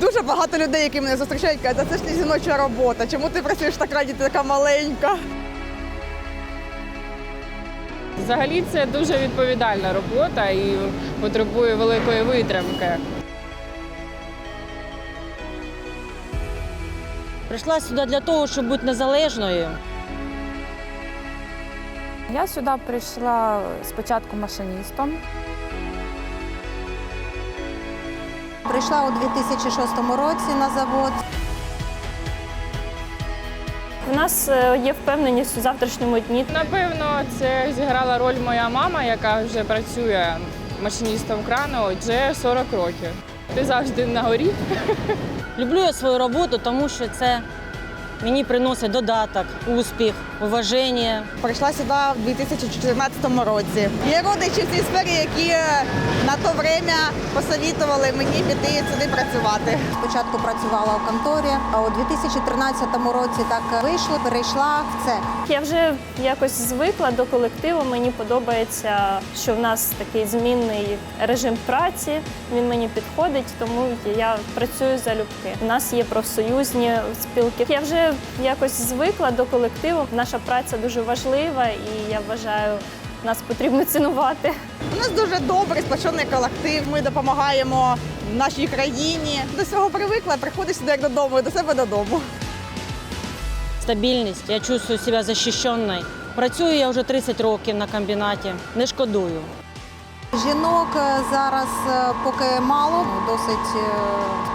Дуже багато людей, які мене зустрічають, кажуть, це ж не жіноча робота. Чому ти працюєш так раді, ти така маленька? Взагалі це дуже відповідальна робота і потребує великої витримки. Прийшла сюди для того, щоб бути незалежною. Я сюди прийшла спочатку машиністом. Прийшла у 2006 році на завод. У нас е, є впевненість у завтрашньому дні. Напевно, це зіграла роль моя мама, яка вже працює машиністом крану вже 40 років. Ти завжди на горі. Люблю я свою роботу, тому що це мені приносить додаток, успіх, уваження. Прийшла сюди в 2014 році. Є родичі в цій сфері, які на то время посовітували мені піти сюди працювати. Спочатку працювала у конторі, а у 2013 році так вийшло, перейшла в це. Я вже якось звикла до колективу. Мені подобається, що в нас такий змінний режим праці. Він мені підходить, тому я працюю залюбки. У нас є профсоюзні спілки. Я вже якось звикла до колективу. Наша праця дуже важлива, і я вважаю, нас потрібно цінувати. У нас дуже добрий сплочений колектив. Ми допомагаємо нашій країні. До цього привикла, приходиш сюди як додому, і до себе додому. Стабільність, я чувствую себе захищеною. Працюю я вже 30 років на комбінаті, не шкодую. Жінок е, зараз е, поки мало, досить е,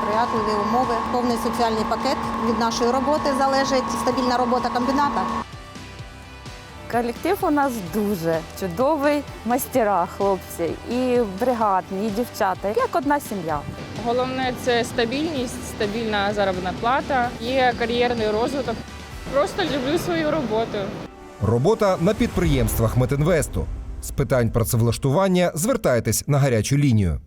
сприятливі умови. Повний соціальний пакет від нашої роботи залежить стабільна робота комбіната. Колектив у нас дуже чудовий, мастера, хлопці, і бригадні, і дівчата, як одна сім'я. Головне це стабільність, стабільна заробітна плата, є кар'єрний розвиток. Просто люблю свою роботу. Робота на підприємствах Метинвесту. З питань працевлаштування звертайтесь на гарячу лінію.